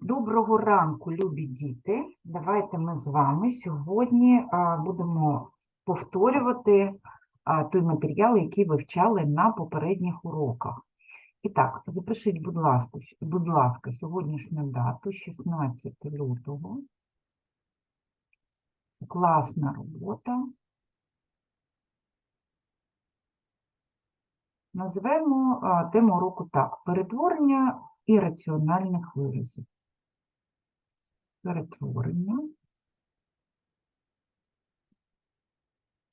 Доброго ранку, любі діти. Давайте ми з вами сьогодні будемо повторювати той матеріал, який вивчали на попередніх уроках. І так, запишіть, будь ласка, будь ласка, сьогоднішню дату, 16 лютого. Класна робота. Називаємо а, тему уроку так: перетворення ірраціональних виразів. Перетворення.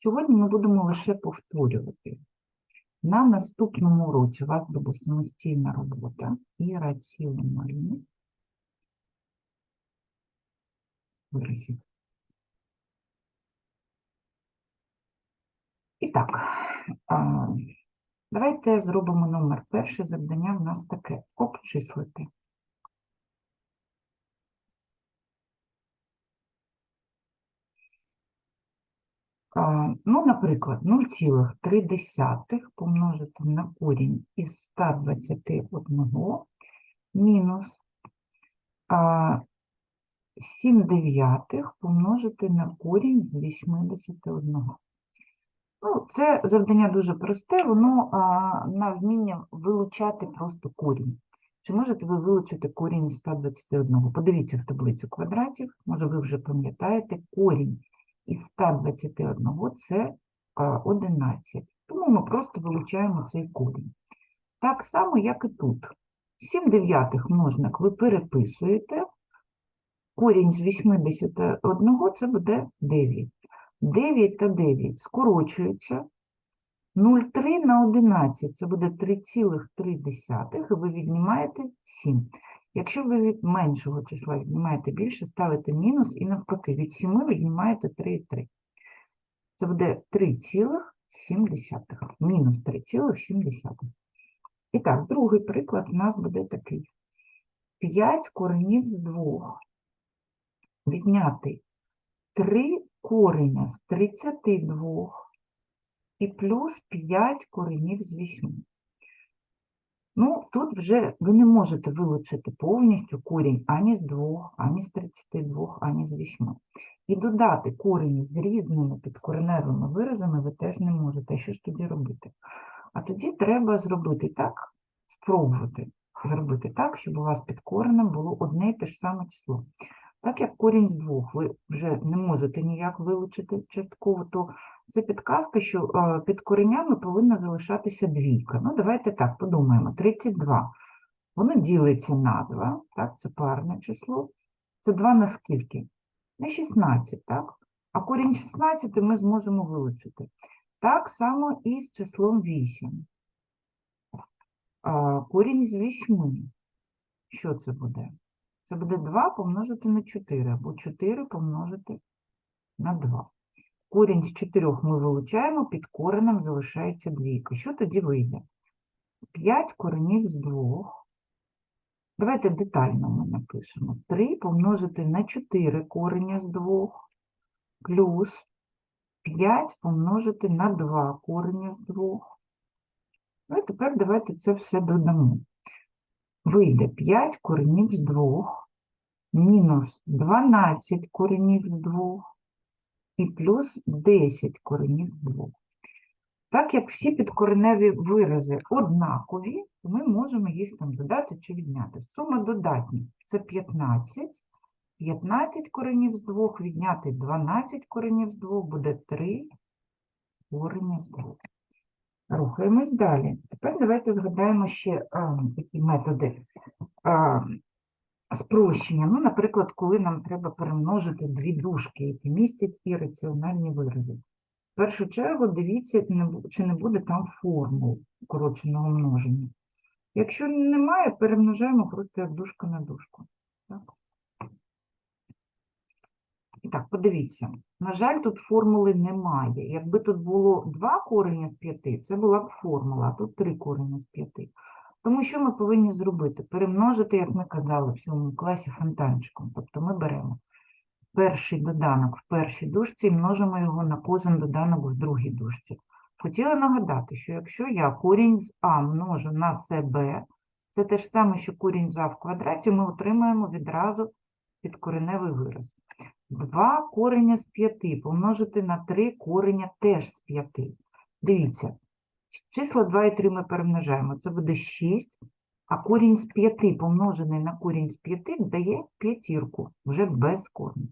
Сьогодні ми будемо лише повторювати. На наступному уроці у вас буде самостійна робота і раціональні виразів. І так, давайте зробимо номер перше завдання в нас таке обчислити. Ну, наприклад, 0,3 помножити на корінь із 121 мінус а, 7 дев'ятих помножити на корінь з 81. Ну, це завдання дуже просте, воно на вміння вилучати просто корінь. Чи можете ви вилучити корінь із 121? Подивіться в таблицю квадратів, може ви вже пам'ятаєте, корінь із 121 це 11. Тому ми просто вилучаємо цей корінь. Так само, як і тут. 7 дев'ятих множник ви переписуєте, корінь з 81 це буде 9. 9 та 9 скорочуються. 0,3 на 11 це буде 3,3, і ви віднімаєте 7. Якщо ви від меншого числа віднімаєте більше, ставите мінус і навпаки, від 7 віднімаєте 3,3. Це буде 3,7. Мінус 3,7. І так, другий приклад у нас буде такий. 5 коренів з 2. Відняти 3 кореня з 32 і плюс 5 коренів з 8. Ну, тут вже ви не можете вилучити повністю корінь ані з 2, ані з 32, ані з 8. І додати корені з різними підкореневими виразами ви теж не можете. Що ж тоді робити? А тоді треба зробити так, спробувати зробити так, щоб у вас під коренем було одне і те ж саме число. Так як корінь з двох ви вже не можете ніяк вилучити частково, то це підказка, що е, під коренями повинна залишатися двійка. Ну, давайте так подумаємо. 32. Воно ділиться на 2, так, це парне число. Це 2 на скільки? На 16, так? А корінь 16 ми зможемо вилучити. Так само і з числом 8. А, корінь з 8. Що це буде? Це буде 2 помножити на 4, або 4 помножити на 2. Корінь з 4 ми вилучаємо, під коренем залишається двійка. Що тоді вийде? 5 коренів з 2. Давайте детально ми напишемо. 3 помножити на 4 кореня з 2, плюс 5 помножити на 2 кореня з 2. Ну і тепер давайте це все додамо. Вийде 5 коренів з 2, мінус 12 коренів з 2 і плюс 10 коренів з 2. Так як всі підкореневі вирази однакові, ми можемо їх там додати чи відняти. Сума додатня – це 15. 15 коренів з 2 відняти 12 коренів з 2 буде 3 корені з 2. Рухаємось далі. Тепер давайте згадаємо ще а, такі методи а, спрощення. Ну, наприклад, коли нам треба перемножити дві дужки, які містять ірраціональні вирази. В першу чергу дивіться, чи не буде там формул укороченого множення. Якщо немає, перемножаємо просто як дужка на дужку. Так? І так, подивіться. На жаль, тут формули немає. Якби тут було 2 корення з 5, це була б формула, а тут 3 корення з 5. Тому що ми повинні зробити? Перемножити, як ми казали в цьому класі, фонтанчиком. Тобто ми беремо перший доданок в першій дужці і множимо його на кожен доданок в другій дужці. Хотіла нагадати, що якщо я корінь з А множу на СБ, Це те ж саме, що корінь за в квадраті, ми отримаємо відразу підкореневий вираз. 2 кореня з 5 помножити на 3 кореня теж з 5. Дивіться, числа 2 і 3 ми перемножаємо. Це буде 6, а корінь з 5 помножений на корінь з 5 дає п'ятірку, вже без корня.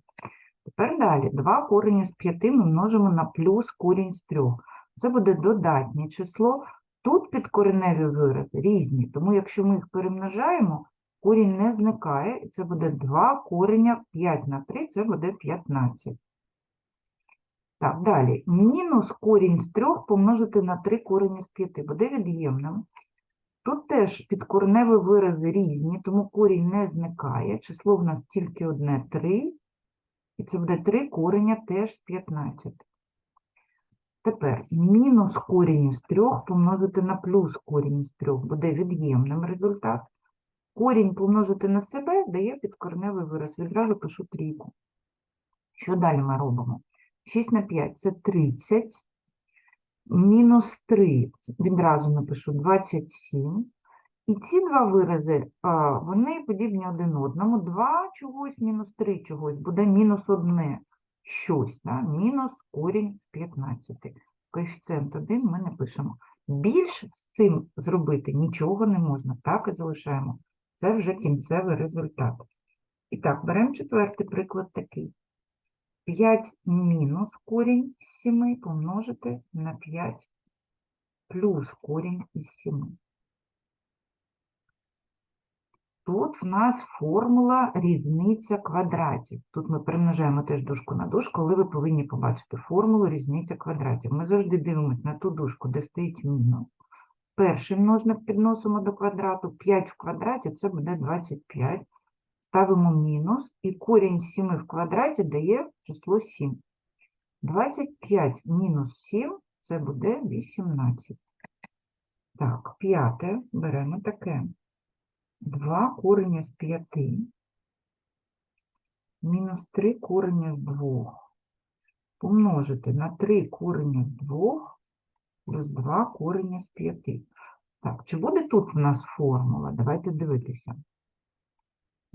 Тепер далі 2 корення з 5 ми множимо на плюс корінь з 3. Це буде додатнє число. Тут підкореневі вирази різні, тому якщо ми їх перемножаємо, корінь не зникає, і це буде 2 кореня 5 на 3, це буде 15. Так, далі. Мінус корінь з 3 помножити на 3 корені з 5 буде від'ємним. Тут теж підкореневі вирази різні, тому корінь не зникає. Число в нас тільки одне 3, і це буде 3 кореня теж з 15. Тепер мінус корінь з 3 помножити на плюс корінь з 3 буде від'ємним результат. Корінь помножити на себе дає підкореневий вираз. Відразу пишу трійку. Що далі ми робимо? 6 на 5 – це 30. Мінус 3 – відразу напишу 27. І ці два вирази, вони подібні один одному. 2 чогось, мінус 3 чогось, буде мінус 1 щось. Да? Мінус корінь з 15. Коефіцієнт 1 ми не пишемо. Більше з цим зробити нічого не можна. Так і залишаємо. Це вже кінцевий результат. І так, беремо четвертий приклад такий. 5 мінус корінь з 7 помножити на 5 плюс корінь із 7. Тут в нас формула різниця квадратів. Тут ми примножаємо теж дужку на дужку, але ви повинні побачити формулу різниця квадратів. Ми завжди дивимося на ту дужку, де стоїть мінус. Перший множник підносимо до квадрату, 5 в квадраті це буде 25. Ставимо мінус, і корінь з 7 в квадраті дає число 7. 25 мінус 7 це буде 18. Так, п'яте беремо таке. 2 корення з 5 мінус 3 корення з 2 помножити на 3 корення з 2 плюс 2 корення з 5. Так, чи буде тут в нас формула? Давайте дивитися.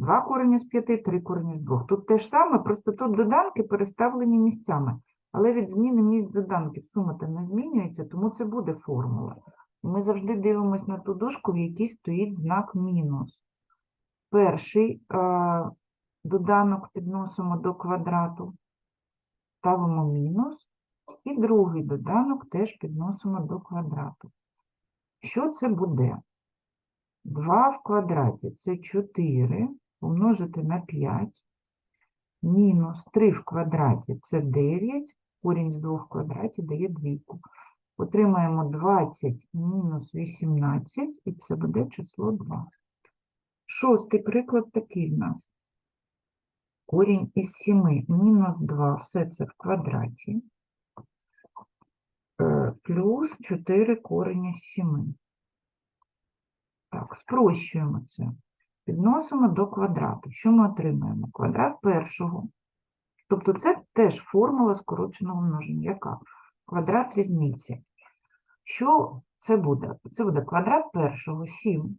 2 корення з 5, 3 корення з 2. Тут те ж саме, просто тут доданки переставлені місцями. Але від зміни місць доданків сума та не змінюється, тому це буде формула. Ми завжди дивимося на ту дужку, в якій стоїть знак мінус. Перший е, доданок підносимо до квадрату, ставимо мінус, і другий доданок теж підносимо до квадрату. Що це буде? 2 в квадраті це 4 помножити на 5, мінус 3 в квадраті це 9, корінь з 2 в квадраті дає двійку. Отримаємо 20 мінус 18, і це буде число 2. Шостий приклад такий в нас. Корінь із 7 мінус 2, все це в квадраті, е, плюс 4 корення з 7. Так, спрощуємо це. Підносимо до квадрату. Що ми отримаємо? Квадрат першого. Тобто це теж формула скороченого множення. Яка? Квадрат різниці. Що це буде? Це буде квадрат першого 7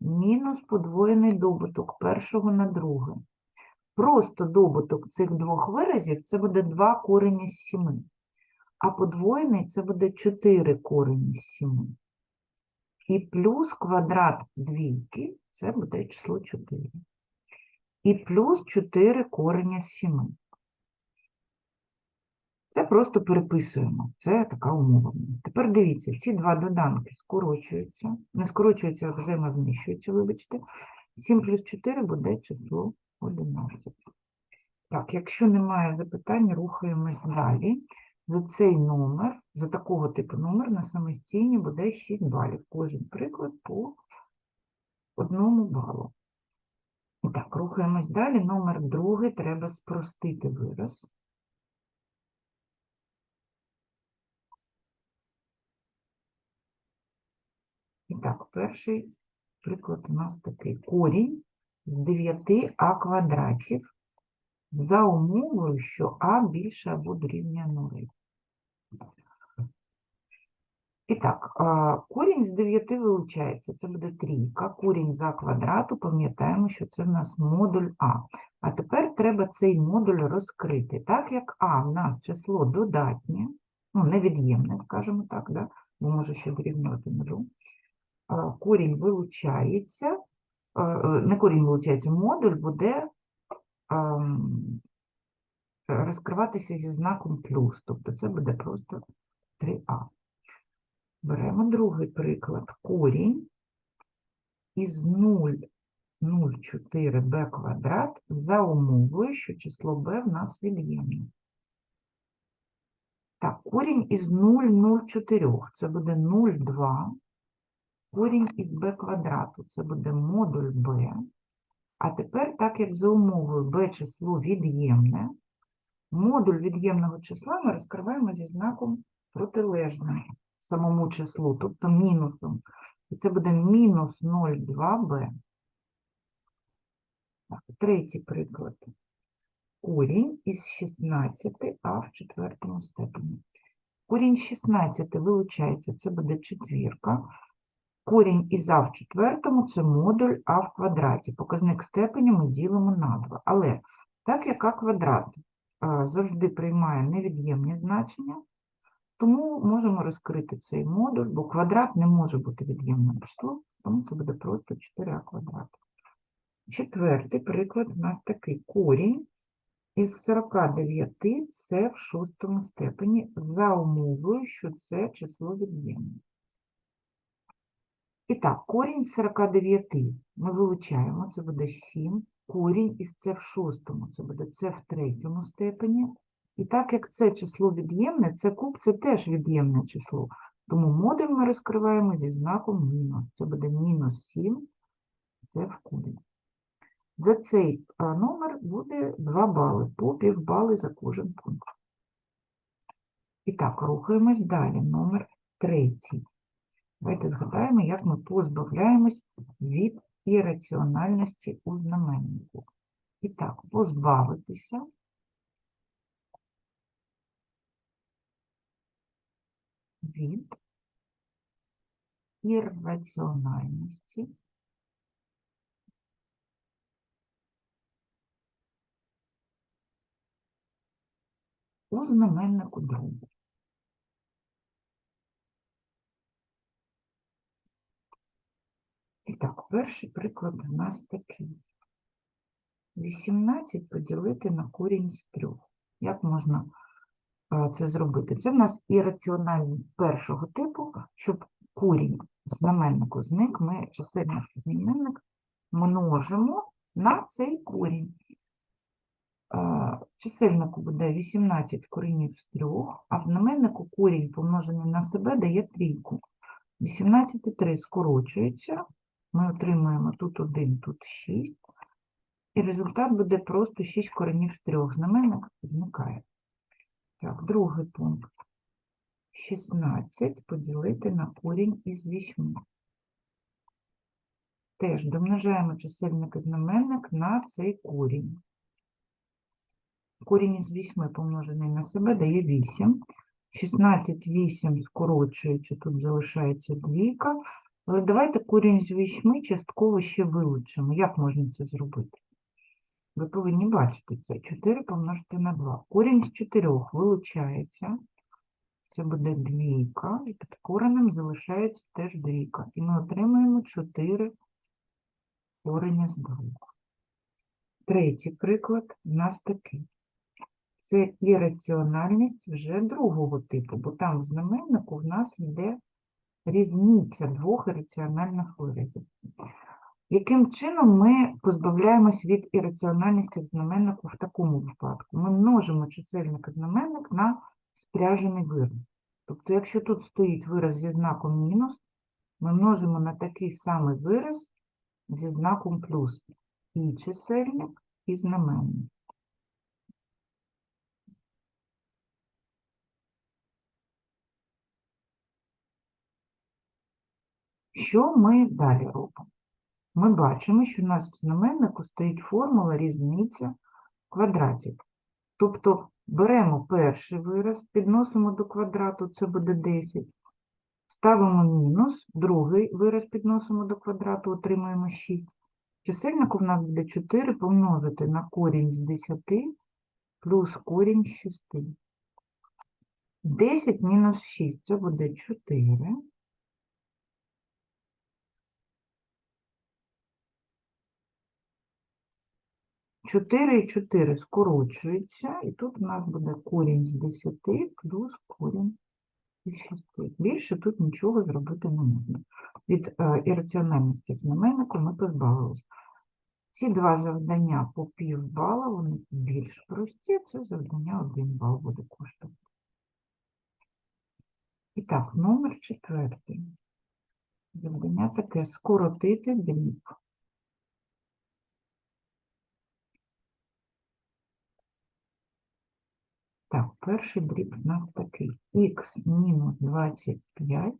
мінус подвоєний добуток першого на друге. Просто добуток цих двох виразів це буде 2 корені з 7. А подвоєний це буде 4 корені з 7. І плюс квадрат двійки це буде число 4. І плюс 4 корення з 7. Це просто переписуємо. Це така умова. Тепер дивіться, ці два доданки скорочуються. Не скорочуються, а взаємознищуються, вибачте. 7 плюс 4 буде число 11. Так, якщо немає запитань, рухаємось далі. За цей номер, за такого типу номер на самостійні буде 6 балів. Кожен приклад по одному балу. І так, рухаємось далі. Номер другий треба спростити вираз. І так, перший приклад у нас такий. Корінь з 9а квадратів за умовою, що а більше або дорівнює 0. І так, корінь з 9 вилучається, це буде трійка. Корінь за квадрату, пам'ятаємо, що це в нас модуль А. А тепер треба цей модуль розкрити. Так як А в нас число додатнє, ну, невід'ємне, скажімо так, да? бо може ще дорівнювати нулю. Корінь вилучається, е, не корінь вилучається, модуль буде розкриватися зі знаком плюс, тобто це буде просто 3А. Беремо другий приклад. Корінь із 0,04b квадрат за умовою, що число b в нас від'ємне. Так, корінь із 0,04, це буде 0,2. Корінь із b квадрату, це буде модуль b. А тепер, так як за умовою b число від'ємне, модуль від'ємного числа ми розкриваємо зі знаком протилежним самому числу, тобто мінусом. І це буде мінус 0,2b. Третій приклад. Корінь із 16 а в четвертому степені. Корінь з 16 вилучається, це буде четвірка. Корінь із а в четвертому це модуль а в квадраті. Показник степені ми ділимо на 2. Але так як а квадрат завжди приймає невід'ємні значення, тому можемо розкрити цей модуль, бо квадрат не може бути від'ємним числом, тому це буде просто 4а квадрат. Четвертий приклад у нас такий корінь із 49 це в шостому степені за умовою, що це число від'ємне. І так, корінь з 49 ми вилучаємо, це буде 7. Корінь із це в шостому, це буде це в третьому степені. І так як це число від'ємне, це куб це теж від'ємне число. Тому модуль ми розкриваємо зі знаком мінус. Це буде мінус 7, це в кубі. За цей номер буде 2 бали, по півбали за кожен пункт. І так, рухаємось далі. Номер третій. Давайте згадаємо, як ми позбавляємось від ірраціональності у знаменнику. І так, позбавитися від ірраціональності у знаменнику другу. І так, перший приклад у нас такий. 18 поділити на корінь з 3. Як можна це зробити? Це в нас ірраціональність першого типу, щоб корінь знаменнику зник, ми чисельник знаменник множимо на цей корінь. В чисельнику буде 18 коренів з 3, а в знаменнику корінь помножений на себе дає трійку. 18 і 3 скорочується, ми отримуємо тут 1, тут 6. І результат буде просто 6 коренів з 3. Знаменник зникає. Так, другий пункт. 16 поділити на корінь із 8. Теж домножаємо чисельник і знаменник на цей корінь. Корінь із 8 помножений на себе дає 8. 16, 8 скорочується, тут залишається двійка. Але давайте корінь з 8 частково ще вилучимо. Як можна це зробити? Ви повинні бачити це. 4 помножити на 2. Корінь з 4 вилучається. Це буде двійка. І під коренем залишається теж двійка. І ми отримаємо 4 корення з 2. Третій приклад у нас такий. Це ірраціональність вже другого типу, бо там в знаменнику в нас йде різниця двох ірраціональних виразів. Яким чином ми позбавляємось від ірраціональності в знаменнику в такому випадку? Ми множимо чисельник і знаменник на спряжений вираз. Тобто, якщо тут стоїть вираз зі знаком мінус, ми множимо на такий самий вираз зі знаком плюс і чисельник, і знаменник. Що ми далі робимо? Ми бачимо, що у нас в знаменнику стоїть формула різниця квадратів. Тобто беремо перший вираз, підносимо до квадрату, це буде 10. Ставимо мінус, другий вираз підносимо до квадрату, отримуємо 6. Чисельник у нас буде 4 помножити на корінь з 10 плюс корінь з 6. 10 мінус 6 це буде 4. Чотири і 4 скорочуються, і тут у нас буде корінь з 10 плюс корінь з 6. Більше тут нічого зробити не можна. Від е, ірраціональності знаменнику ми позбавилися. Ці два завдання по пів бала, вони більш прості, це завдання 1 бал буде коштувати. І так, номер четвертий. Завдання таке скоротити дріб. Так, перший дріб у нас такий. х мінус 25,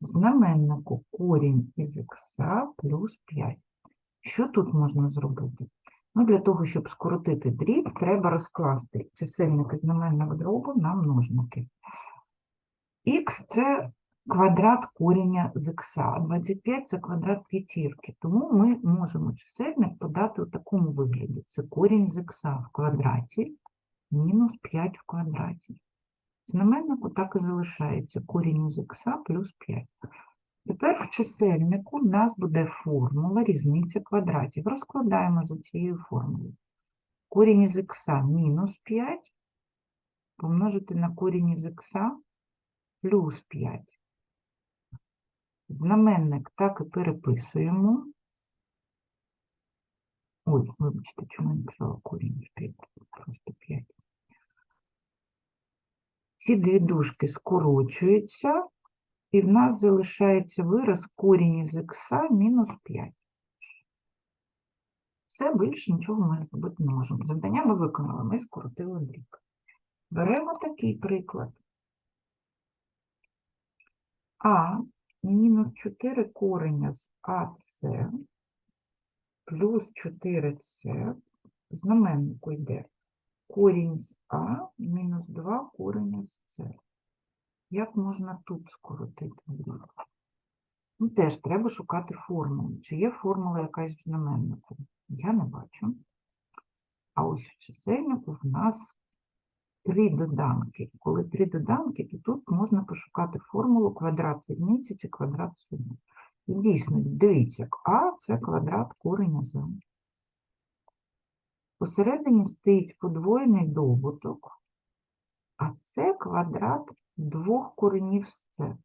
знаменнику корінь із х плюс 5. Що тут можна зробити? Ну, для того, щоб скоротити дріб, треба розкласти чисельник і знаменник дробу на множники. Х – це квадрат коріння з х, а 25 – це квадрат п'ятірки. Тому ми можемо чисельник подати у такому вигляді. Це корінь з х в квадраті мінус 5 в квадраті. Знаменнику так і залишається корінь з х плюс 5. Тепер в чисельнику у нас буде формула різниця квадратів. Розкладаємо за цією формулою. Корінь із х мінус 5 помножити на корінь із х плюс 5. Знаменник так і переписуємо. Ой, вибачте, чому я написала корінь із 5? Просто 5. Ці дві дужки скорочуються, і в нас залишається вираз корінь із х мінус 5. Все, більше нічого ми зробити не можемо. Завдання ми виконали, ми скоротили дріб. Беремо такий приклад. А мінус 4 кореня з АС плюс 4С, знаменнику йде корінь з А мінус 2 кореня з С. Як можна тут скоротити? Ну, теж треба шукати формулу. Чи є формула якась в знаменнику? Я не бачу. А ось в чисельнику в нас три доданки. Коли три доданки, то тут можна пошукати формулу квадрат різниці чи квадрат суми. І дійсно, дивіться, А це квадрат кореня з. Посередині стоїть подвоєний добуток, а це квадрат двох коренів з С.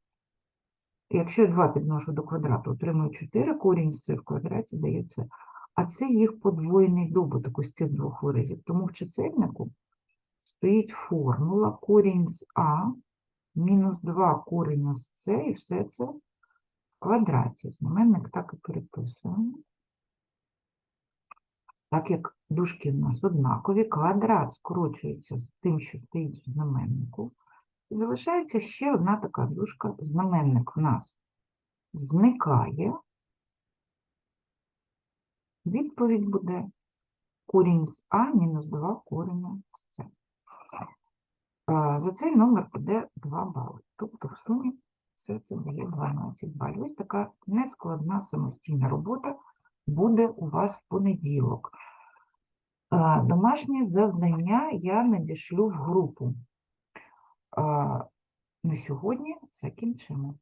Якщо я 2 підношу до квадрату, отримую 4 корінь з С в квадраті дає С. А це їх подвоєний добуток ось цих двох виразів. Тому в чисельнику стоїть формула корінь з А мінус 2 коріння з С, і все це в квадраті. Знаменник так і переписуємо. Так як дужки в нас однакові, квадрат скорочується з тим, що стоїть в знаменнику. І залишається ще одна така дужка. Знаменник в нас зникає. Відповідь буде корінь з А мінус 2 кореня з С. За цей номер буде 2 бали. Тобто в сумі все це дає 12 балів. Ось така нескладна самостійна робота буде у вас в понеділок. Домашнє завдання я надішлю в групу. На сьогодні закінчимо.